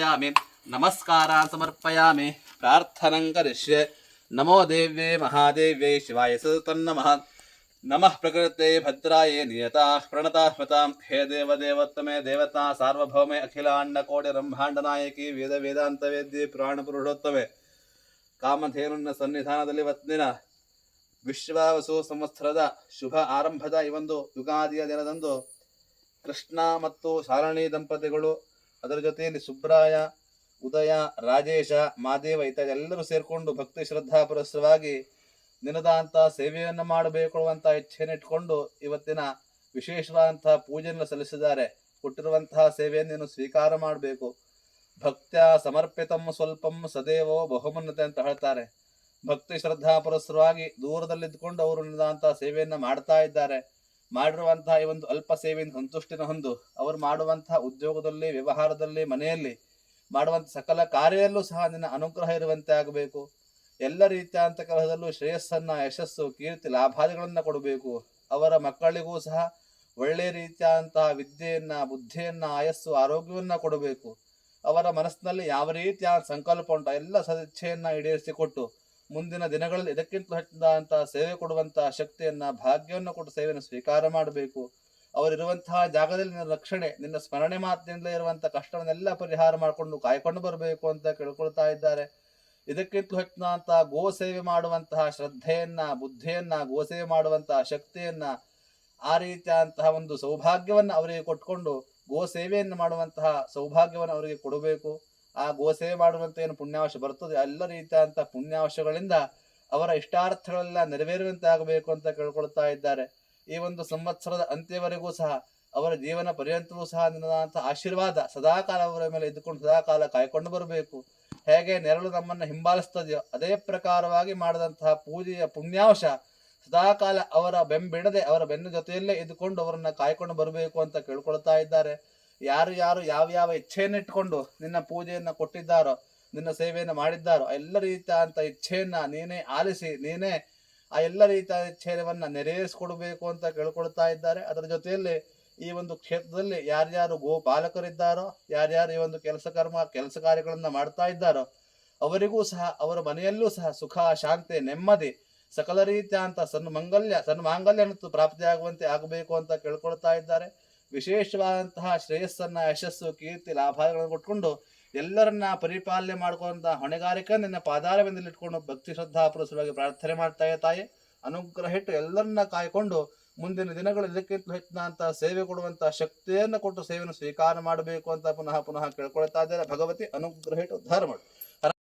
ಸಮರ್ಪಯಾಮಿ. ನಮಸ್ಕಾರ ಸಮರ್ಪಯಾಮಿ. ಪ್ರಾರ್ಥನಂ ಕರಿಷ್ಯೆ. ನಮೋ ದೇವ್ಯೇ ಮಹಾದೇವ್ಯೇ ಶಿವಾಯ ಸತನ್ನಮಃ ನಮಃ. ಪ್ರಕೃತೆ ಭದ್ರಾಯೇ ನಿಯತಾ ಪ್ರಣತಾ ಸ್ಮತಾಂ ಹೇ ದೇವದೇವೋತ್ತಮೆ ದೇವತಾ ಸಾರ್ವಭೌಮೆ ಅಖಿಲಾಂಡ ಕೋಟಿ ಬ್ರಹ್ಮಾಂಡ ನಾಯಕಿ ವೇದ ವೇದಾಂತ ವೇದ್ಯ ಪುರಾಣ ಪುರುಷೋತ್ತಮೆ. ಕಾಮಧೇನುನ ಸನ್ನಿಧಾನದಲ್ಲಿ ವತ್ನಿನ ವಿಶ್ವಾವಸು ಸಂವತ್ಸರದ ಶುಭ ಆರಂಭದ ಈ ಒಂದು ಯುಗಾದಿಯ ದಿನದಂದು ಕೃಷ್ಣ ಮತ್ತು ಶಾಲಿನಿ ದಂಪತಿಗಳು ಅದರ ಜೊತೆಯಲ್ಲಿ ಸುಬ್ರಾಯ, ಉದಯ, ರಾಜೇಶ, ಮಾದೇವ ಇತ್ಯಾದಿ ಸೇರಿಕೊಂಡು ಭಕ್ತಿ ಶ್ರದ್ಧಾ ಪುರಸ್ಸರವಾಗಿ ನಿನದಾಂತ ಸೇವೆಯನ್ನು ಮಾಡಬೇಕು ಅಂತ ಇಚ್ಛೆಯನ್ನು ಇಟ್ಕೊಂಡು ಇವತ್ತಿನ ವಿಶೇಷವಾದಂತಹ ಪೂಜೆಯನ್ನು ಸಲ್ಲಿಸಿದ್ದಾರೆ. ಕೊಟ್ಟಿರುವಂತಹ ಸೇವೆಯನ್ನು ನೀನು ಸ್ವೀಕಾರ ಮಾಡಬೇಕು. ಭಕ್ತ್ಯ ಸಮರ್ಪಿತಂ ಸ್ವಲ್ಪಂ ಸದೇವೋ ಬಹುಮನ್ನತೆ ಅಂತ ಹೇಳ್ತಾರೆ. ಭಕ್ತಿ ಶ್ರದ್ಧಾ ಪುರಸ್ಸರವಾಗಿ ದೂರದಲ್ಲಿದ್ದುಕೊಂಡು ಅವರು ನಿಂತಹ ಸೇವೆಯನ್ನು ಮಾಡ್ತಾ ಇದ್ದಾರೆ. ಮಾಡಿರುವಂತಹ ಈ ಒಂದು ಅಲ್ಪ ಸೇವೆಯಿಂದ ಸಂತುಷ್ಟಿನ ಹೊಂದು ಅವರು ಮಾಡುವಂತಹ ಉದ್ಯೋಗದಲ್ಲಿ, ವ್ಯವಹಾರದಲ್ಲಿ, ಮನೆಯಲ್ಲಿ ಮಾಡುವಂತ ಸಕಲ ಕಾರ್ಯದಲ್ಲೂ ಸಹ ನಿನ್ನ ಅನುಗ್ರಹ ಇರುವಂತೆ ಆಗಬೇಕು. ಎಲ್ಲ ರೀತಿಯಾದಂಥ ಕೆಲಸದಲ್ಲೂ ಶ್ರೇಯಸ್ಸನ್ನ, ಯಶಸ್ಸು, ಕೀರ್ತಿ, ಲಾಭಾದಿಗಳನ್ನು ಕೊಡಬೇಕು. ಅವರ ಮಕ್ಕಳಿಗೂ ಸಹ ಒಳ್ಳೆ ರೀತಿಯಾದಂತಹ ವಿದ್ಯೆಯನ್ನ, ಬುದ್ಧಿಯನ್ನ, ಆಯಸ್ಸು, ಆರೋಗ್ಯವನ್ನ ಕೊಡಬೇಕು. ಅವರ ಮನಸ್ಸಿನಲ್ಲಿ ಯಾವ ರೀತಿಯ ಸಂಕಲ್ಪ ಉಂಟು, ಎಲ್ಲ ಸದಿಚ್ಛೆಯನ್ನ ಈಡೇರಿಸಿಕೊಟ್ಟು ಮುಂದಿನ ದಿನಗಳಲ್ಲಿ ಇದಕ್ಕಿಂತ ಹೆಚ್ಚಿದಂತಹ ಸೇವೆ ಕೊಡುವಂತಹ ಶಕ್ತಿಯನ್ನ, ಭಾಗ್ಯವನ್ನು ಕೊಟ್ಟು ಸೇವೆಯನ್ನು ಸ್ವೀಕಾರ ಮಾಡಬೇಕು. ಅವರಿರುವಂತಹ ಜಾಗದಲ್ಲಿ ನಿನ್ನ ರಕ್ಷಣೆ, ನಿನ್ನ ಸ್ಮರಣೆ ಮಾತಿನಿಂದಲೇ ಇರುವಂತಹ ಕಷ್ಟವನ್ನೆಲ್ಲ ಪರಿಹಾರ ಮಾಡಿಕೊಂಡು ಕಾಯ್ಕೊಂಡು ಬರಬೇಕು ಅಂತ ಕೇಳ್ಕೊಳ್ತಾ ಇದ್ದಾರೆ. ಇದಕ್ಕಿಂತ ಹೆಚ್ಚಿನಂತಹ ಗೋ ಸೇವೆ ಮಾಡುವಂತಹ ಶ್ರದ್ಧೆಯನ್ನ, ಬುದ್ಧಿಯನ್ನ, ಗೋ ಸೇವೆ ಮಾಡುವಂತಹ ಶಕ್ತಿಯನ್ನ ಆ ರೀತಿಯಾದಂತಹ ಒಂದು ಸೌಭಾಗ್ಯವನ್ನ ಅವರಿಗೆ ಕೊಟ್ಕೊಂಡು ಗೋ ಸೇವೆಯನ್ನು ಮಾಡುವಂತಹ ಸೌಭಾಗ್ಯವನ್ನು ಅವರಿಗೆ ಕೊಡಬೇಕು. ಆ ಗೋಸೇವೆ ಮಾಡುವಂತ ಏನು ಪುಣ್ಯಾವಶ ಬರ್ತದೆ? ಎಲ್ಲ ರೀತಿಯಾದಂತಹ ಪುಣ್ಯಾವಶಗಳಿಂದ ಅವರ ಇಷ್ಟಾರ್ಥಗಳೆಲ್ಲ ನೆರವೇರುವಂತೆ ಆಗಬೇಕು ಅಂತ ಕೇಳ್ಕೊಳ್ತಾ ಇದ್ದಾರೆ. ಈ ಒಂದು ಸಂವತ್ಸರದ ಅಂತ್ಯವರೆಗೂ ಸಹ ಅವರ ಜೀವನ ಪರ್ಯಂತವೂ ಸಹ ನಿನ್ನದಂತ ಆಶೀರ್ವಾದ ಸದಾಕಾಲ ಅವರ ಮೇಲೆ ಇದ್ದುಕೊಂಡು ಸದಾಕಾಲ ಕಾಯ್ಕೊಂಡು ಬರಬೇಕು. ಹೇಗೆ ನೆರಳು ನಮ್ಮನ್ನು ಹಿಂಬಾಲಿಸ್ತದೆಯೋ ಅದೇ ಪ್ರಕಾರವಾಗಿ ಮಾಡಿದಂತಹ ಪೂಜೆಯ ಪುಣ್ಯಾಂಶ ಸದಾಕಾಲ ಅವರ ಬೆಂಬಿಡದೆ ಅವರ ಬೆನ್ನ ಜೊತೆಯಲ್ಲೇ ಇದ್ದುಕೊಂಡು ಅವರನ್ನ ಕಾಯ್ಕೊಂಡು ಬರಬೇಕು ಅಂತ ಕೇಳ್ಕೊಳ್ತಾ ಇದ್ದಾರೆ. ಯಾರು ಯಾರು ಯಾವ ಯಾವ ಇಚ್ಛೆಯನ್ನು ಇಟ್ಕೊಂಡು ನಿನ್ನ ಪೂಜೆಯನ್ನು ಕೊಟ್ಟಿದ್ದಾರೋ, ನಿನ್ನ ಸೇವೆಯನ್ನು ಮಾಡಿದ್ದಾರೋ ಎಲ್ಲ ರೀತಿಯಾದಂಥ ಇಚ್ಛೆಯನ್ನು ನೀನೇ ಆಲಿಸಿ, ನೀನೇ ಆ ಎಲ್ಲ ರೀತಿಯ ಇಚ್ಛೆಯವನ್ನು ನೆರವೇರಿಸಿಕೊಡ್ಬೇಕು ಅಂತ ಕೇಳ್ಕೊಳ್ತಾ ಇದ್ದಾರೆ. ಅದರ ಜೊತೆಯಲ್ಲಿ ಈ ಒಂದು ಕ್ಷೇತ್ರದಲ್ಲಿ ಯಾರ್ಯಾರು ಗೋ ಪಾಲಕರಿದ್ದಾರೋ ಯಾರ್ಯಾರು ಈ ಒಂದು ಕೆಲಸ ಕರ್ಮ, ಕೆಲಸ ಕಾರ್ಯಗಳನ್ನು ಮಾಡ್ತಾ ಇದ್ದಾರೋ, ಅವರಿಗೂ ಸಹ, ಅವರ ಮನೆಯಲ್ಲೂ ಸಹ ಸುಖ, ಶಾಂತಿ, ನೆಮ್ಮದಿ, ಸಕಲ ರೀತಿಯ ಅಂತ ಸನ್ಮಂಗಲ್ಯ, ಸನ್ಮಾಂಗಲ್ಯ ಮತ್ತು ಪ್ರಾಪ್ತಿಯಾಗುವಂತೆ ಆಗಬೇಕು ಅಂತ ಕೇಳ್ಕೊಳ್ತಾ ಇದ್ದಾರೆ. ವಿಶೇಷವಾದಂತಹ ಶ್ರೇಯಸ್ಸನ್ನ, ಯಶಸ್ಸು, ಕೀರ್ತಿ, ಲಾಭಗಳನ್ನು ಕೊಟ್ಕೊಂಡು ಎಲ್ಲರನ್ನ ಪರಿಪಾಲನೆ ಮಾಡ್ಕೊಂತ ಹೊಣೆಗಾರಿಕೆ, ನಿನ್ನ ಪಾದಾರವೆಂದಲ್ಲಿ ಇಟ್ಕೊಂಡು ಭಕ್ತಿ, ಶ್ರದ್ಧಾ ಪುರುಷರಾಗಿ ಪ್ರಾರ್ಥನೆ ಮಾಡ್ತಾ ತಾಯಿ. ಅನುಗ್ರಹ ಇಟ್ಟು ಎಲ್ಲರನ್ನ ಕಾಯ್ಕೊಂಡು ಮುಂದಿನ ದಿನಗಳು ಇದಕ್ಕಿಂತ ಹೆಚ್ಚಿನಂತಹ ಸೇವೆ ಕೊಡುವಂತಹ ಶಕ್ತಿಯನ್ನು ಕೊಟ್ಟು ಸೇವೆಯನ್ನು ಸ್ವೀಕಾರ ಮಾಡಬೇಕು ಅಂತ ಪುನಃ ಪುನಃ ಕೇಳ್ಕೊಳ್ತಾ ಇದ್ದಾರೆ. ಭಗವತಿ, ಅನುಗ್ರಹ ಇಟ್ಟು ಮಾಡು.